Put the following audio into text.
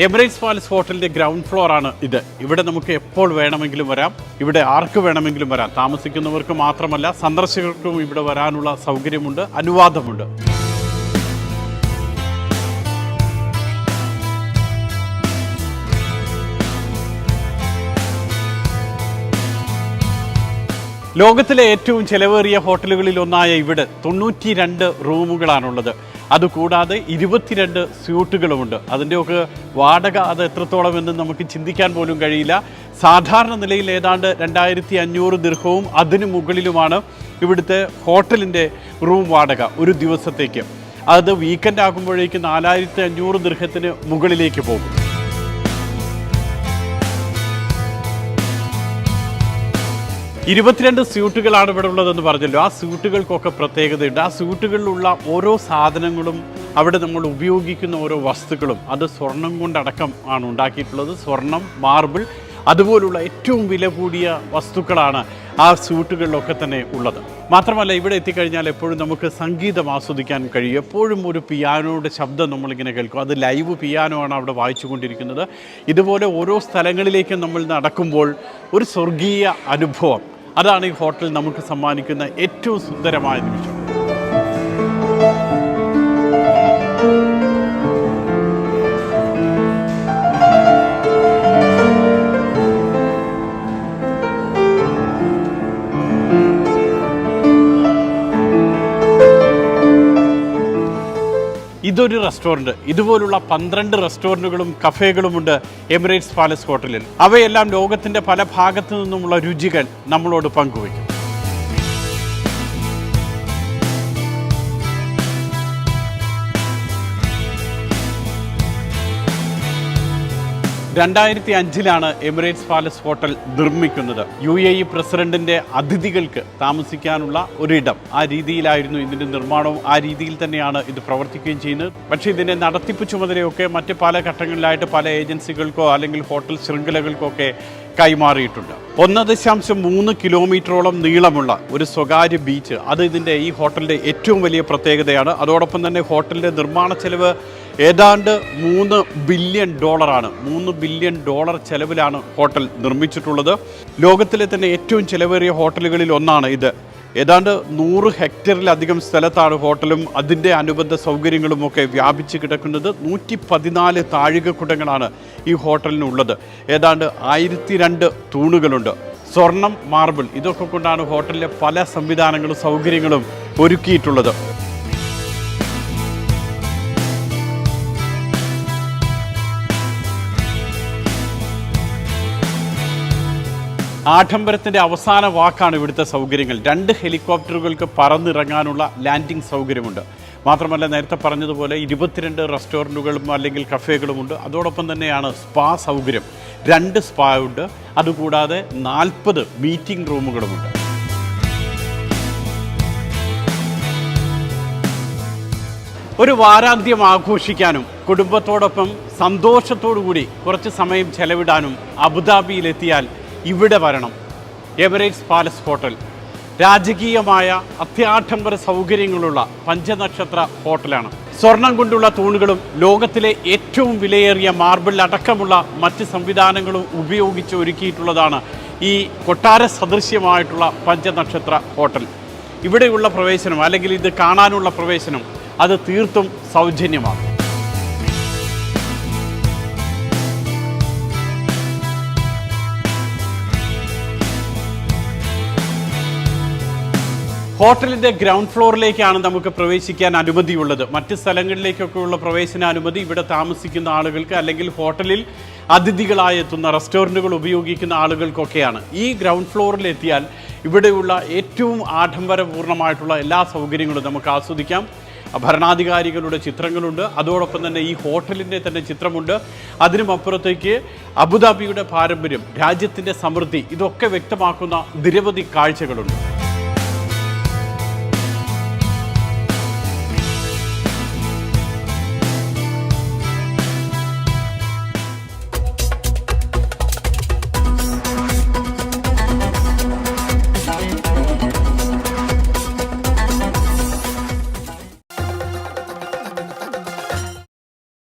Emirates palace ഹോട്ടലിന്റെ ground floor ആണ് ഇത്. ഇവിടെ നമുക്ക് എപ്പോൾ വേണമെങ്കിലും വരാം. ഇവിടെ ആർക്ക് വേണമെങ്കിലും വരാം. താമസിക്കുന്നവർക്ക് മാത്രമല്ല സന്ദർശകർക്കും ഇവിടെ വരാനുള്ള സൗകര്യമുണ്ട് അനുവാദമുണ്ട്. ലോകത്തിലെ ഏറ്റവും ചെലവേറിയ ഹോട്ടലുകളിൽ ഒന്നായ ഇവിടെ തൊണ്ണൂറ്റി രണ്ട് റൂമുകളാണുള്ളത്. അതുകൂടാതെ ഇരുപത്തിരണ്ട് സ്യൂട്ടുകളുമുണ്ട്. അതിന്റെയൊക്കെ വാടക അത് എത്രത്തോളം എന്ന് നമുക്ക് ചിന്തിക്കാൻ പോലും കഴിയില്ല. സാധാരണ നിലയിൽ ഏതാണ്ട് രണ്ടായിരത്തി അഞ്ഞൂറ് ദീർഘവും അതിനു മുകളിലുമാണ് ഇവിടുത്തെ ഹോട്ടലിന്റെ റൂം വാടക ഒരു ദിവസത്തേക്ക്. അത് വീക്കെൻഡ് ആകുമ്പോഴേക്ക് നാലായിരത്തി അഞ്ഞൂറ് ദീർഘത്തിന് മുകളിലേക്ക് പോകും. ഇരുപത്തിരണ്ട് സ്യൂട്ടുകളാണ് ഇവിടെ ഉള്ളതെന്ന് പറഞ്ഞല്ലോ. ആ സ്യൂട്ടുകൾക്കൊക്കെ പ്രത്യേകതയുണ്ട്. ആ സ്യൂട്ടുകളിലുള്ള ഓരോ സാധനങ്ങളും അവിടെ നമ്മൾ ഉപയോഗിക്കുന്ന ഓരോ വസ്തുക്കളും അത് സ്വർണം കൊണ്ടടക്കം ആണ് ഉണ്ടാക്കിയിട്ടുള്ളത്. സ്വർണം മാർബിൾ അതുപോലുള്ള ഏറ്റവും വില കൂടിയ വസ്തുക്കളാണ് ആ സ്യൂട്ടുകളിലൊക്കെ തന്നെ ഉള്ളത്. മാത്രമല്ല ഇവിടെ എത്തിക്കഴിഞ്ഞാൽ എപ്പോഴും നമുക്ക് സംഗീതം ആസ്വദിക്കാൻ കഴിയും. എപ്പോഴും ഒരു പിയാനോയുടെ ശബ്ദം നമ്മളിങ്ങനെ കേൾക്കും. അത് ലൈവ് പിയാനോ ആണ് അവിടെ വായിച്ചുകൊണ്ടിരിക്കുന്നത്. ഇതുപോലെ ഓരോ സ്ഥലങ്ങളിലേക്കും നമ്മൾ നടക്കുമ്പോൾ ഒരു സ്വർഗീയ അനുഭവം. അതാണ് ഈ ഹോട്ടൽ നമുക്ക് സമ്മാനിക്കുന്ന ഏറ്റവും സുന്ദരമായ നിമിഷം. ഇതൊരു റെസ്റ്റോറന്റ് ഇതുപോലുള്ള പന്ത്രണ്ട് റെസ്റ്റോറന്റുകളും കഫേകളുമുണ്ട് എമിറേറ്റ്സ് പാലസ് ഹോട്ടലിൽ. അവയെല്ലാം ലോകത്തിന്റെ പല ഭാഗത്തു നിന്നുമുള്ള രുചികൾ നമ്മളോട് പങ്കുവയ്ക്കും. രണ്ടായിരത്തി അഞ്ചിലാണ് എമിറേറ്റ്സ് പാലസ് ഹോട്ടൽ നിർമ്മിക്കുന്നത്. യു എ ഇ പ്രസിഡന്റിന്റെ അതിഥികൾക്ക് താമസിക്കാനുള്ള ഒരിടം. ആ രീതിയിലായിരുന്നു ഇതിന്റെ നിർമ്മാണവും ആ രീതിയിൽ തന്നെയാണ് ഇത് പ്രവർത്തിക്കുകയും ചെയ്യുന്നത്. പക്ഷേ ഇതിന്റെ നടത്തിപ്പ് ചുമതലയൊക്കെ മറ്റ് പല ഘട്ടങ്ങളിലായിട്ട് പല ഏജൻസികൾക്കോ അല്ലെങ്കിൽ ഹോട്ടൽ ശൃംഖലകൾക്കോ ഒക്കെ കൈമാറിയിട്ടുണ്ട്. ഒന്ന് ദശാംശം മൂന്ന് കിലോമീറ്ററോളം നീളമുള്ള ഒരു സ്വകാര്യ ബീച്ച്. അത് ഇതിന്റെ ഈ ഹോട്ടലിന്റെ ഏറ്റവും വലിയ പ്രത്യേകതയാണ്. അതോടൊപ്പം തന്നെ ഹോട്ടലിന്റെ നിർമ്മാണ ചെലവ് ഏതാണ്ട് മൂന്ന് ബില്യൺ ഡോളറാണ്. മൂന്ന് ബില്യൺ ഡോളർ ചെലവിലാണ് ഹോട്ടൽ നിർമ്മിച്ചിട്ടുള്ളത്. ലോകത്തിലെ തന്നെ ഏറ്റവും ചെലവേറിയ ഹോട്ടലുകളിൽ ഒന്നാണ് ഇത്. ഏതാണ്ട് നൂറ് ഹെക്ടറിലധികം സ്ഥലത്താണ് ഹോട്ടലും അതിന്റെ അനുബന്ധ സൗകര്യങ്ങളും ഒക്കെ വ്യാപിച്ച് കിടക്കുന്നത്. നൂറ്റി പതിനാല് താഴികക്കുടങ്ങളാണ് ഈ ഹോട്ടലിനുള്ളത്. ഏതാണ്ട് ആയിരത്തി രണ്ട് തൂണുകളുണ്ട്. സ്വർണം മാർബിൾ ഇതൊക്കെ കൊണ്ടാണ് ഹോട്ടലിലെ പല സംവിധാനങ്ങളും സൗകര്യങ്ങളും ഒരുക്കിയിട്ടുള്ളത്. ആഡംബരത്തിന്റെ അവസാന വാക്കാണ് ഇവിടുത്തെ സൗകര്യങ്ങൾ. രണ്ട് ഹെലികോപ്റ്ററുകൾക്ക് പറന്നിറങ്ങാനുള്ള ലാൻഡിംഗ് സൗകര്യമുണ്ട്. മാത്രമല്ല നേരത്തെ പറഞ്ഞതുപോലെ ഇരുപത്തിരണ്ട് റെസ്റ്റോറന്റുകളും അല്ലെങ്കിൽ കഫേകളുമുണ്ട് അതോടൊപ്പം തന്നെയാണ് സ്പാ സൗകര്യം. രണ്ട് സ്പാ ഉണ്ട്. അതുകൂടാതെ നാൽപ്പത് മീറ്റിംഗ് റൂമുകളുമുണ്ട് ഒരു വാരാന്ത്യം ആഘോഷിക്കാനും കുടുംബത്തോടൊപ്പം സന്തോഷത്തോടു കൂടി കുറച്ച് സമയം ചെലവിടാനും അബുദാബിയിലെത്തിയാൽ ഇവിടെ വരണം. Emirates Palace hotel. രാജകീയമായ അത്യാഡംബര സൗകര്യങ്ങളുള്ള പഞ്ചനക്ഷത്ര ഹോട്ടലാണ്. സ്വർണം കൊണ്ടുള്ള തൂണുകളും ലോകത്തിലെ ഏറ്റവും വിലയേറിയ മാർബിൾ അടക്കമുള്ള മറ്റ് സംവിധാനങ്ങളും ഉപയോഗിച്ച് ഒരുക്കിയിട്ടുള്ളതാണ് ഈ കൊട്ടാര സദൃശ്യമായിട്ടുള്ള പഞ്ചനക്ഷത്ര ഹോട്ടൽ. ഇവിടെയുള്ള പ്രവേശനം അല്ലെങ്കിൽ ഇത് കാണാനുള്ള പ്രവേശനം അത് തീർത്തും സൗജന്യമാണ്. ഹോട്ടലിന്റെ ഗ്രൗണ്ട് ഫ്ലോറിലേക്കാണ് നമുക്ക് പ്രവേശിക്കാൻ അനുമതിയുള്ളത്. മറ്റ് സ്ഥലങ്ങളിലേക്കൊക്കെയുള്ള പ്രവേശന അനുമതി ഇവിടെ താമസിക്കുന്ന ആളുകൾക്ക് അല്ലെങ്കിൽ ഹോട്ടലിൽ അതിഥികളായി എത്തുന്ന റെസ്റ്റോറന്റുകൾ ഉപയോഗിക്കുന്ന ആളുകൾക്കൊക്കെയാണ്. ഈ ഗ്രൗണ്ട് ഫ്ലോറിൽ എത്തിയാൽ ഇവിടെയുള്ള ഏറ്റവും ആഡംബരപൂർണമായിട്ടുള്ള എല്ലാ സൗകര്യങ്ങളും നമുക്ക് ആസ്വദിക്കാം. ഭരണാധികാരികളുടെ ചിത്രങ്ങളുണ്ട്. അതോടൊപ്പം തന്നെ ഈ ഹോട്ടലിന്റെ തന്നെ ചിത്രമുണ്ട്. അതിനും അപ്പുറത്തേക്ക് അബുദാബിയുടെ പാരമ്പര്യം രാജ്യത്തിന്റെ സമൃദ്ധി ഇതൊക്കെ വ്യക്തമാക്കുന്ന നിരവധി കാഴ്ചകളുണ്ട്.